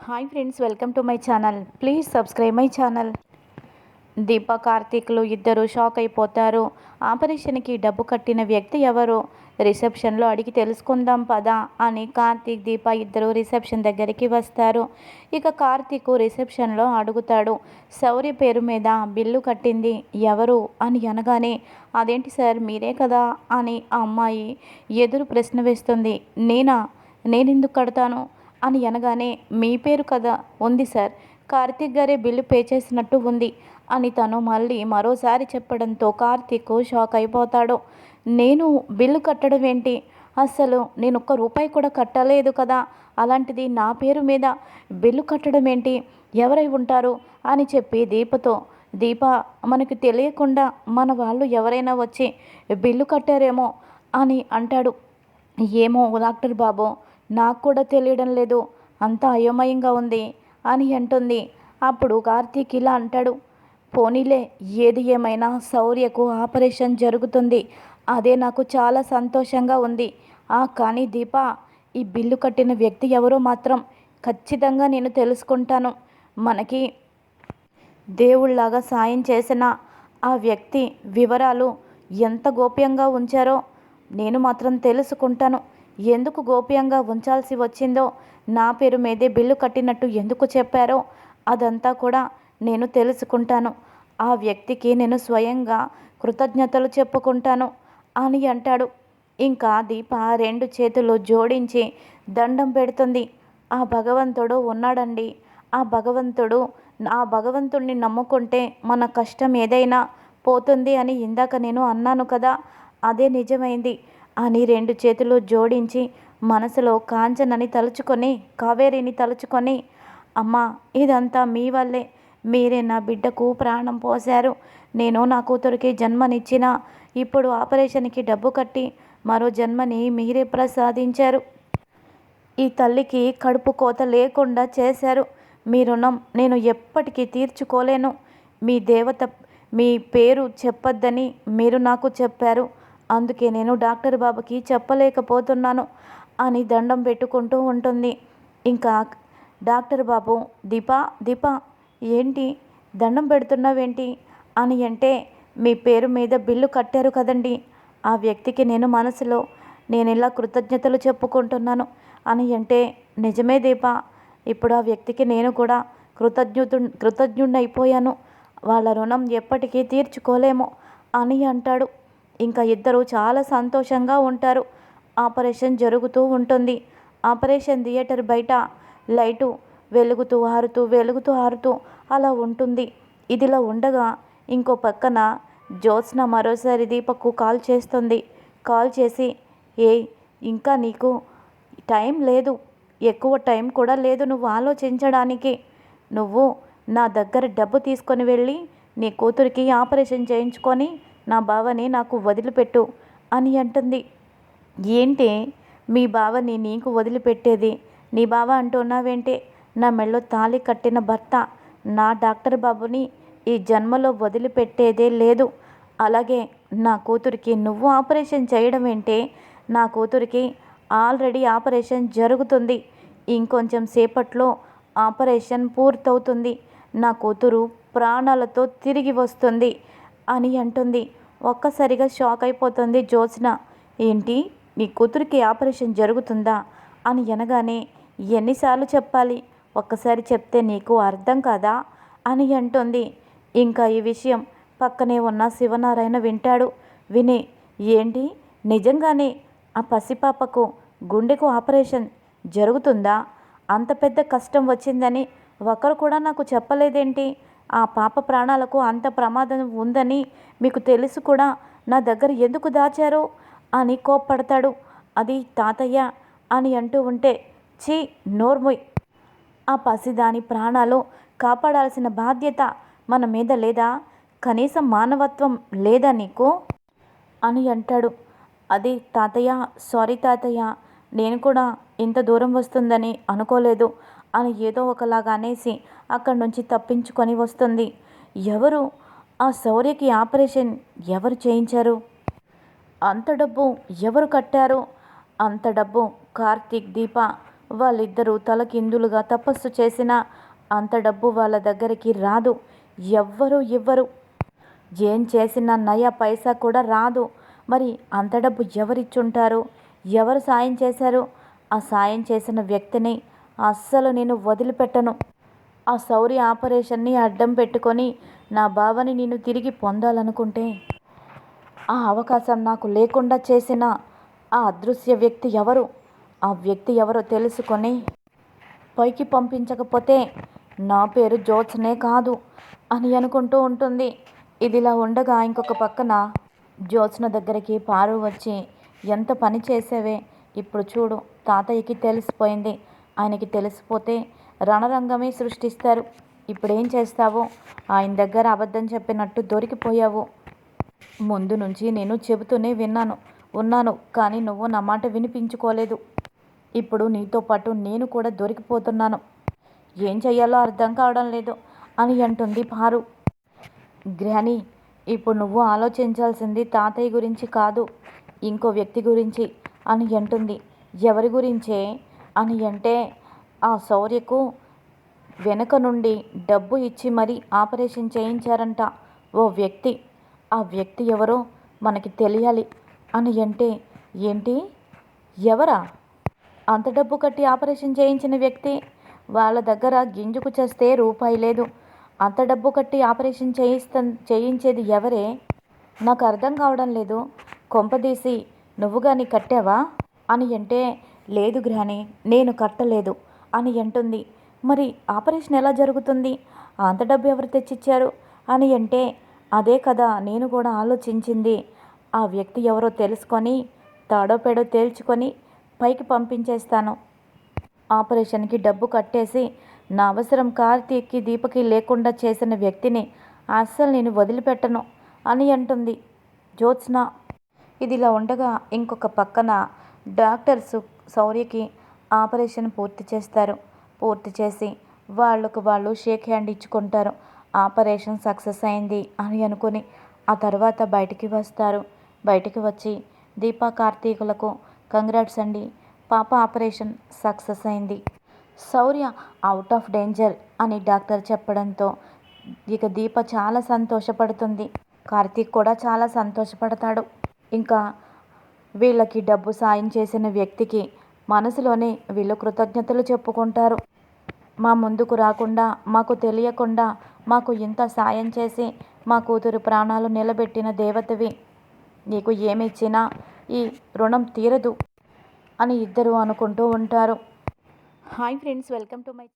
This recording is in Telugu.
Hi friends welcome to my channel. Please subscribe my channel. Deepa కార్తీక్లు ఇద్దరు షాక్ అయిపోతారు. ఆపరేషన్కి డబ్బు కట్టిన వ్యక్తి ఎవరు? రిసెప్షన్లో అడిగి తెలుసుకుందాం పదా అని కార్తీక్ దీప ఇద్దరు రిసెప్షన్ దగ్గరికి వస్తారు. ఇక కార్తీక్ రిసెప్షన్లో అడుగుతాడు శౌర్య పేరు మీద బిల్లు కట్టింది ఎవరు? అని అనగానే అదేంటి సార్ మీరే కదా? అని ఆ అమ్మాయి ఎదురు ప్రశ్న వేస్తుంది నేనా? నేనెందుకు కడతాను? అని అనగానే మీ పేరు కదా? ఉంది సార్. కార్తీక్ గారే బిల్లు పే చేసినట్టు ఉంది అని తను మళ్ళీ మరోసారి చెప్పడంతో కార్తీక్ షాక్ అయిపోతాడు. నేను బిల్లు కట్టడం ఏంటి? అస్సలు నేను ఒక్క రూపాయి కూడా కట్టలేదు కదా? అలాంటిది నా పేరు మీద బిల్లు కట్టడం ఏంటి? ఎవరై ఉంటారు? అని చెప్పి దీపతో దీప మనకు తెలియకుండా మన వాళ్ళు ఎవరైనా వచ్చి బిల్లు కట్టారేమో అని అంటాడు. ఏమో డాక్టర్ బాబు. నాకు కూడా తెలియడం లేదు. అంత అయోమయంగా ఉంది అని అంటుంది. అప్పుడు కార్తీక్ ఇలా అంటాడు. పోనీలే ఏది ఏమైనా శౌర్యకు ఆపరేషన్ జరుగుతుంది. అదే నాకు చాలా సంతోషంగా ఉంది. ఆ కానీ దీప ఈ బిల్లు కట్టిన వ్యక్తి ఎవరో మాత్రం ఖచ్చితంగా నేను తెలుసుకుంటాను. మనకి దేవుళ్ళాగా సాయం చేసిన ఆ వ్యక్తి వివరాలు ఎంత గోప్యంగా ఉంచారో నేను మాత్రం తెలుసుకుంటాను. ఎందుకు గోప్యంగా ఉంచాల్సి వచ్చిందో? నా పేరు మీదే బిల్లు కట్టినట్టు ఎందుకు చెప్పారో? అదంతా కూడా నేను తెలుసుకుంటాను. ఆ వ్యక్తికి నేను స్వయంగా కృతజ్ఞతలు చెప్పుకుంటాను అని అంటాడు. ఇంకా దీప రెండు చేతులు జోడించి దండం పెడుతుంది. ఆ భగవంతుడు ఉన్నాడండి. ఆ భగవంతుడు ఆ భగవంతుడిని నమ్ముకుంటే మన కష్టం ఏదైనా పోతుంది అని ఇందాక నేను అన్నాను కదా అదే నిజమైంది. అని రెండు చేతులు జోడించి మనసులో కాంచనని తలుచుకొని కావేరిని తలుచుకొని అమ్మా ఇదంతా మీ వల్లే. మీరే నా బిడ్డకు ప్రాణం పోశారు. నేను నా కూతురికి జన్మనిచ్చిన ఇప్పుడు ఆపరేషన్కి డబ్బు కట్టి మరో జన్మని మీరే ప్రసాదించారు. ఈ తల్లికి కడుపు కోత లేకుండా చేశారు. మీ రుణం నేను ఎప్పటికీ తీర్చుకోలేను. మీ దేవత మీ పేరు చెప్పొద్దని మీరు నాకు చెప్పారు. అందుకే నేను డాక్టర్ బాబుకి చెప్పలేకపోతున్నాను అని దండం పెట్టుకుంటూ ఉంటుంది. ఇంకా డాక్టర్ బాబు దీపా దీపా ఏంటి? దండం పెడుతున్నావేంటి అని అంటే మీ పేరు మీద బిల్లు కట్టారు కదండి. ఆ వ్యక్తికి నేను మనసులో నేను ఇలా కృతజ్ఞతలు చెప్పుకుంటున్నాను అని అంటే నిజమే దీప. ఇప్పుడు ఆ వ్యక్తికి నేను కూడా కృతజ్ఞతు కృతజ్ఞుడైపోయాను వాళ్ళ రుణం ఎప్పటికీ తీర్చుకోలేము అని అంటాడు. ఇంకా ఇద్దరు చాలా సంతోషంగా ఉంటారు. ఆపరేషన్ జరుగుతూ ఉంటుంది. ఆపరేషన్ థియేటర్ బయట లైటు వెలుగుతూ ఆరుతూ వెలుగుతూ ఆరుతూ అలా ఉంటుంది. ఇదిలా ఉండగా ఇంకో పక్కన జ్యోత్స్న మరోసారి దీపకు కాల్ చేస్తుంది. కాల్ చేసి ఏ ఇంకా నీకు టైం లేదు. ఎక్కువ టైం కూడా లేదు నువ్వు ఆలోచించడానికి. నువ్వు నా దగ్గర డబ్బు తీసుకొని వెళ్ళి నీ కూతురికి ఆపరేషన్ చేయించుకొని నా బావని నాకు వదిలిపెట్టు అని అంటుంది. ఏంటి? మీ బావని నీకు వదిలిపెట్టేది? నీ బావ అంటున్నావేంటే నా మెళ్ళో తాళి కట్టిన భర్త నా డాక్టర్ బాబుని ఈ జన్మలో వదిలిపెట్టేదే లేదు. అలాగే నా కూతురికి నువ్వు ఆపరేషన్ చేయడం ఏంటే? నా కూతురికి ఆల్రెడీ ఆపరేషన్ జరుగుతుంది. ఇంకొంచెం సేపట్లో ఆపరేషన్ పూర్తవుతుంది. నా కూతురు ప్రాణాలతో తిరిగి వస్తుంది అని అంటుంది. ఒక్కసారిగా షాక్ అయిపోతుంది జ్యోత్స్న. ఏంటి? నీ కూతురికి ఆపరేషన్ జరుగుతుందా? అని అనగానే ఎన్నిసార్లు చెప్పాలి? ఒక్కసారి చెప్తే నీకు అర్థం కాదా? అని అంటుంది. ఇంకా ఈ విషయం పక్కనే ఉన్న శివనారాయణ వింటాడు. విని ఏంటి? నిజంగానే ఆ పసిపాపకు గుండెకు ఆపరేషన్ జరుగుతుందా? అంత పెద్ద కష్టం వచ్చిందని ఒకరు కూడా నాకు చెప్పలేదేంటి? ఆ పాప ప్రాణాలకు అంత ప్రమాదం ఉందని మీకు తెలుసు కూడా. నా దగ్గర ఎందుకు దాచారు అని కోప్పడతాడు. అది తాతయ్య అని అంటూ ఉంటే చీ నోర్ముయ్. ఆ పసిదాని ప్రాణాలు కాపాడాల్సిన బాధ్యత మన మీద లేదా? కనీసం మానవత్వం లేదా నీకు? అని అంటాడు. అది తాతయ్య సారీ తాతయ్య నేను కూడా ఇంత దూరం వస్తుందని అనుకోలేదు. అని ఏదో ఒకలాగా అనేసి అక్కడి నుంచి తప్పించుకొని వస్తుంది. ఎవరు? ఆ శౌర్యకి ఆపరేషన్ ఎవరు చేయించారు? అంత డబ్బు ఎవరు కట్టారు? అంత డబ్బు కార్తీక్ దీప వాళ్ళిద్దరూ తలకిందులుగా తపస్సు చేసినా అంత డబ్బు వాళ్ళ దగ్గరికి రాదు. ఎవ్వరు ఇవ్వరు. ఏం చేసిన నయ పైసా కూడా రాదు. మరి అంత డబ్బు ఎవరిచ్చుంటారు? ఎవరు సాయం చేశారు? ఆ సాయం చేసిన వ్యక్తిని అస్సలు నేను వదిలిపెట్టను. ఆ శౌర్య ఆపరేషన్ని అడ్డం పెట్టుకొని నా బావని నేను తిరిగి పొందాలనుకుంటే ఆ అవకాశం నాకు లేకుండా చేసిన ఆ అదృశ్య వ్యక్తి ఎవరు? ఆ వ్యక్తి ఎవరో తెలుసుకొని పైకి పంపించకపోతే నా పేరు జ్యోత్స్నే కాదు అని అనుకుంటూ ఉంటుంది. ఇదిలా ఉండగా ఇంకొక పక్కన జ్యోత్స్న దగ్గరికి పారు వచ్చి ఎంత పని చేసేవే? ఇప్పుడు చూడు తాతయ్యకి తెలిసిపోయింది. ఆయనకి తెలిసిపోతే రణరంగమే సృష్టిస్తారు. ఇప్పుడేం చేస్తావో? ఆయన దగ్గర అబద్ధం చెప్పినట్టు దొరికిపోయావు. ముందు నుంచి నేను చెబుతూనే విన్నాను ఉన్నాను కానీ నువ్వు నా మాట వినిపించుకోలేదు. ఇప్పుడు నీతో పాటు నేను కూడా దొరికిపోతున్నాను. ఏం చెయ్యాలో అర్థం కావడం లేదు అని అంటుంది పారు. గ్రహణి ఇప్పుడు నువ్వు ఆలోచించాల్సింది తాతయ్య గురించి కాదు ఇంకో వ్యక్తి గురించి అని అంటుంది. ఎవరి గురించే? అని అంటే ఆ శౌర్యకు వెనుక నుండి డబ్బు ఇచ్చి మరీ ఆపరేషన్ చేయించారంట ఓ వ్యక్తి. ఆ వ్యక్తి ఎవరో మనకి తెలియాలి అని అంటే ఏంటి? ఎవరా? అంత డబ్బు కట్టి ఆపరేషన్ చేయించిన వ్యక్తి? వాళ్ళ దగ్గర గింజుకు చేస్తే రూపాయి లేదు. అంత డబ్బు కట్టి ఆపరేషన్ చేయిస్త చేయించేది ఎవరే? నాకు అర్థం కావడం లేదు. కొంపదీసి నువ్వు కానీ కట్టావా? అని అంటే లేదు గ్రహణి నేను కట్టలేదు అని అంటుంది. మరి ఆపరేషన్ ఎలా జరుగుతుంది? అంత డబ్బు ఎవరు తెచ్చిచ్చారు? అని అంటే అదే కదా నేను కూడా ఆలోచించింది. ఆ వ్యక్తి ఎవరో తెలుసుకొని తాడో పేడో తేల్చుకొని పైకి పంపించేస్తాను. ఆపరేషన్కి డబ్బు కట్టేసి నా అవసరం కార్తీక్కి దీపకి లేకుండా చేసిన వ్యక్తిని అస్సలు నేను వదిలిపెట్టను అని అంటుంది. జ్యోత్స్న. ఇదిలా ఉండగా ఇంకొక పక్కన డాక్టర్స్ శౌర్యకి ఆపరేషన్ పూర్తి చేస్తారు. పూర్తి చేసి వాళ్ళకు వాళ్ళు షేక్ హ్యాండ్ ఇచ్చుకుంటారు. ఆపరేషన్ సక్సెస్ అయింది అని అనుకుని ఆ తర్వాత బయటికి వస్తారు. బయటికి వచ్చి దీపా కార్తీకులకు కంగ్రాట్స్ అండి పాప ఆపరేషన్ సక్సెస్ అయింది. శౌర్య అవుట్ ఆఫ్ డేంజర్ అని డాక్టర్ చెప్పడంతో ఇక దీప చాలా సంతోషపడుతుంది. కార్తీక్ కూడా చాలా సంతోషపడతాడు. ఇంకా వీళ్ళకి డబ్బు సాయం చేసిన వ్యక్తికి మనసులోనే వీళ్ళు కృతజ్ఞతలు చెప్పుకుంటారు. మా ముందుకు రాకుండా మాకు తెలియకుండా మాకు ఇంత సాయం చేసి మా కూతురు ప్రాణాలు నిలబెట్టిన దేవతవి నీకు ఏమిచ్చినా ఈ రుణం తీరదు అని ఇద్దరు అనుకుంటూ ఉంటారు. Hi friends welcome to my